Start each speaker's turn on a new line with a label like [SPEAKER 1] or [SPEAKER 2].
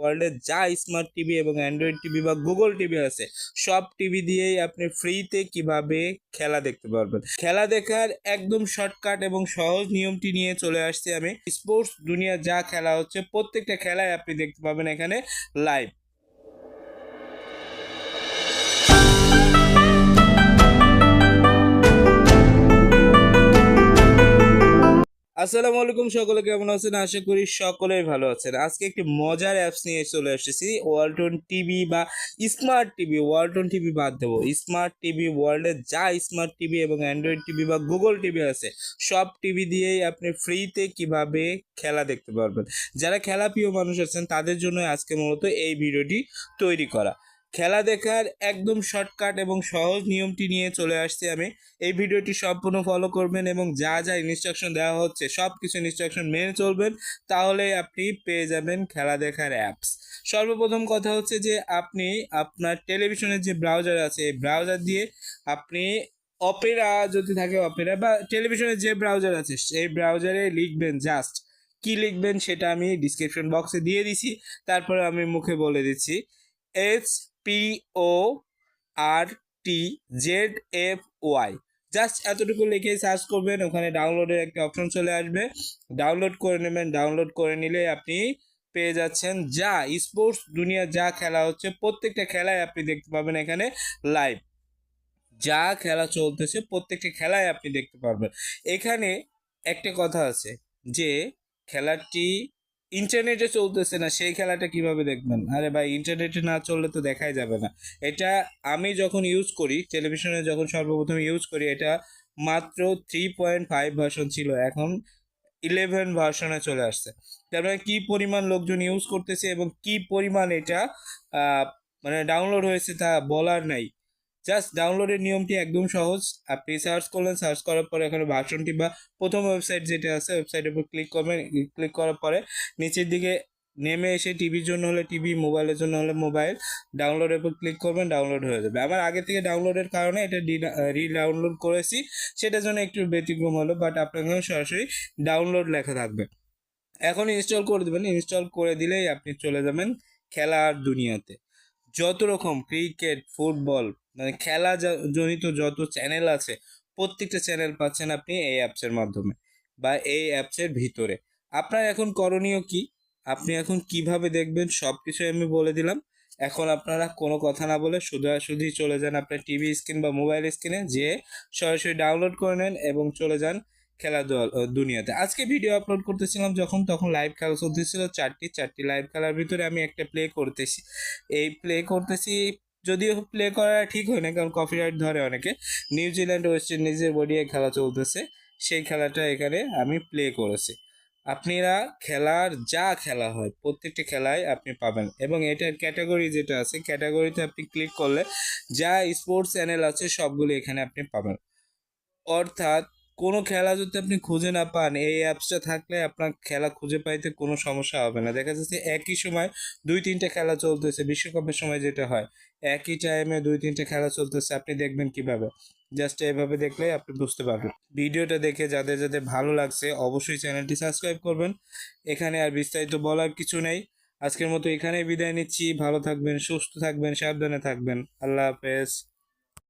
[SPEAKER 1] ওয়ার্ল্ডের যা smart TV এবং অ্যান্ড্রয়েড টিভি বা গুগল টিভি আছে, সব টিভি দিয়েই আপনি ফ্রিতে কীভাবে খেলা দেখতে পারবেন। খেলা দেখার একদম শর্টকাট এবং সহজ নিয়মটি নিয়ে চলে আসছি আমি। স্পোর্টস দুনিয়া যা খেলা হচ্ছে, প্রত্যেকটা খেলায় আপনি দেখতে পাবেন এখানে লাইভ আসসালামু আলাইকুম সকলে, কেমন আছেন? আশা করি সকলেই ভালো আছেন। আজকে একটি মজার অ্যাপস নিয়ে চলে এসেছি। ওয়ালটন টিভি বা স্মার্ট টিভি ওয়ালটন টিভি বাদ দেবো। স্মার্ট টিভি ওয়ার্ল্ডের যা স্মার্ট টিভি এবং অ্যান্ড্রয়েড টিভি বা গুগল টিভি আছে, সব টিভি দিয়েই আপনি ফ্রিতে কীভাবে খেলা দেখতে পারবেন। যারা খেলা প্রিয় মানুষ আছেন, তাদের জন্য আজকে মূলত এই ভিডিওটি তৈরি করা। খেলা দেখার একদম শর্টকাট এবং সহজ নিয়মটি নিয়ে চলে আসছি আমি। এই ভিডিওটি সম্পূর্ণ ফলো করবেন এবং যা যা ইনস্ট্রাকশন দেওয়া হচ্ছে সব কিছু ইনস্ট্রাকশন মেনে চলবেন তাহলে আপনি পেয়ে যাবেন খেলা দেখার অ্যাপস সর্বপ্রথম কথা হচ্ছে যে, আপনি আপনার টেলিভিশনের যে ব্রাউজার আছে, এই ব্রাউজার দিয়ে আপনি অপেরা যদি থাকে অপেরা বা টেলিভিশনের যে ব্রাউজার আছে, সেই ব্রাউজারে লিখবেন জাস্ট কি লিখবেন সেটা আমি ডিসক্রিপশন বক্সে দিয়ে দিছি, তারপরে আমি মুখে বলে দিচ্ছি। H P O R T Z F Y just এতটুকু লিখে সার্চ করবেন, ওখানে ডাউনলোডের একটা অপশন চলে আসবে। ডাউনলোড করে নেবেন ডাউনলোড করে নিলে আপনি পেয়ে যাচ্ছেন যা স্পোর্টস দুনিয়া যা খেলা হচ্ছে, প্রত্যেকটা খেলায় আপনি দেখতে পাবেন এখানে লাইভ যা খেলা চলতেছে, প্রত্যেকটা খেলায় আপনি দেখতে পারবেন। এখানে একটা কথা আছে যে, খেলাটি ইন্টারনেটে চলতেছে না, সেই খেলাটা কীভাবে দেখবেন? আরে ভাই, ইন্টারনেটে না চললে তো দেখাই যাবে না। এটা আমি যখন ইউজ করি টেলিভিশনে যখন সর্বপ্রথম ইউজ করি, এটা মাত্র থ্রি পয়েন্ট ফাইভ ভার্সন ছিল, এখন ইলেভেন ভার্সনে চলে আসছে। তার মানে কী পরিমাণ লোকজন ইউজ করতেছে এবং কি পরিমাণ এটা মানে ডাউনলোড হয়েছে তা বলার নাই। জাস্ট ডাউনলোডের নিয়মটি, একদম সহজ। আপনি সার্চ করলেন সার্চ করার পরে এখানে ভার্সনটি বা প্রথম ওয়েবসাইট যেটা আছে ওয়েবসাইটের উপর ক্লিক করবেন। ক্লিক করার পরে নিচের দিকে নেমে এসে টিভির জন্য হলে টিভি মোবাইলের জন্য হলে মোবাইল ডাউনলোডের উপর ক্লিক করবেন ডাউনলোড হয়ে যাবে। আমার আগে থেকে ডাউনলোডের কারণে এটা রি ডাউনলোড করেছি, সেটার জন্য একটু ব্যতিক্রম হলো বাট আপনাকে সরাসরি ডাউনলোড লেখা থাকবে। এখন ইনস্টল করে দেবেন। ইনস্টল করে দিলেই আপনি চলে যাবেন খেলার দুনিয়াতে। যত রকম ক্রিকেট ফুটবল মানে খেলা জনিত যত চ্যানেল আছে, প্রত্যেকটা চ্যানেল পাচ্ছেন আপনি এই অ্যাপসের মাধ্যমে বা এই অ্যাপসের ভিতরে। আপনার এখন করণীয় কি? আপনি এখন কীভাবে দেখবেন? সব কিছু আমি বলে দিলাম। এখন আপনারা কোনো কথা না বলে শুধু চলে যান আপনার টিভি স্ক্রিন বা মোবাইল স্ক্রিনে যে সরাসরি ডাউনলোড করে নেন এবং চলে যান খেলা দুনিয়াতে। আজকে ভিডিও আপলোড করতেছিলাম যখন, তখন লাইভ খেলা চলতেছিল। চারটি চারটি লাইভ খেলার ভিতরে আমি একটা প্লে করতেছি। এই প্লে করতেছি যদিও প্লে করা ঠিক হয় না কারণ কপিরাইট ধরে অনেকে। নিউজিল্যান্ড ওয়েস্ট ইন্ডিজের বডিয়ে খেলা চলতেছে, সেই খেলাটা এখানে আমি প্লে করেছি। আপনারা খেলার যা খেলা হয়, প্রত্যেকটি খেলায় আপনি পাবেন। এবং এটার ক্যাটাগরি যেটা আছে ক্যাটাগরিতে আপনি ক্লিক করলে যা স্পোর্টস চ্যানেল আছে, সবগুলো এখানে আপনি পাবেন। অর্থাৎ কোনো খেলা যদি আপনি খুঁজে না পান, এই অ্যাপসটা থাকলে আপনার খেলা খুঁজে পাইতে কোনো সমস্যা হবে না। দেখা যাচ্ছে একই সময় দুই, তিনটে খেলা চলতেছে, বিশ্বকাপের সময় যেটা হয়, একই টাইমে দুই, তিনটে খেলা চলতেছে, আপনি দেখবেন কীভাবে? জাস্ট এভাবে দেখলে আপনি বুঝতে পারবেন। ভিডিওটা দেখে যাদের যাদের ভালো লাগছে, অবশ্যই চ্যানেলটি সাবস্ক্রাইব করবেন। এখানে আর বিস্তারিত বলার কিছু নেই। আজকের মতো এখানেই বিদায় নিচ্ছি। ভালো থাকবেন, সুস্থ থাকবেন, সাবধানে থাকবেন। আল্লাহ হাফেজ।